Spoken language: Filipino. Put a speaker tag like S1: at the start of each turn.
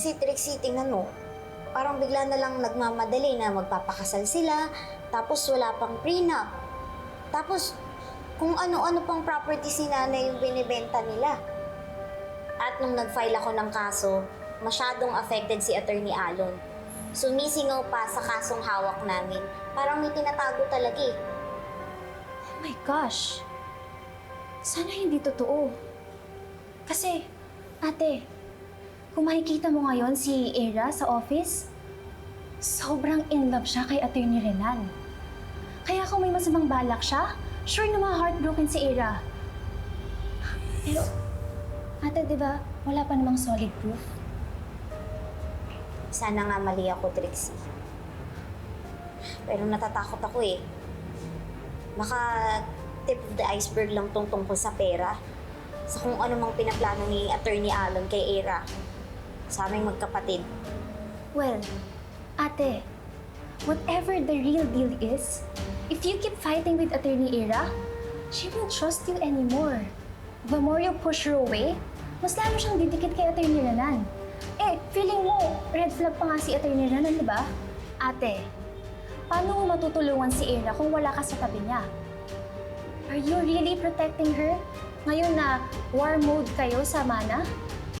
S1: Kasi Trixie, tingnan mo, parang bigla na lang nagmamadali na magpapakasal sila, tapos wala pang prenup. Tapos, kung ano-ano pang properties ni nanay yung binibenta nila. At nung nag-file ako ng kaso, masyadong affected si Attorney Alon. Sumisingaw pa sa kasong hawak namin. Parang may tinatago talaga eh.
S2: Oh my gosh. Sana hindi totoo. Kasi, ate, kung makikita mo ngayon si Era sa office, sobrang in love siya kay Attorney Renan. Kaya kung may masamang balak siya, sure na mga heartbroken si Era. Pero, ate, di ba, wala pa namang solid proof?
S1: Sana nga mali ako, Trixie. Pero natatakot ako eh. Baka tip of the iceberg lang tong tungkol sa pera. Sa kung ano mang pinaplano ni Attorney Alon kay Era. Sa aming magkapatid.
S2: Well, ate, whatever the real deal is, if you keep fighting with Attorney Era, she won't trust you anymore. The more you push her away, mas lalo siyang didikit kay Attorney Renan. Eh, feeling mo, red flag pa nga si Attorney Renan, di ba? Ate, paano mo matutulungan si Era kung wala ka sa tabi niya? Are you really protecting her? Ngayon na war mode kayo sa mana?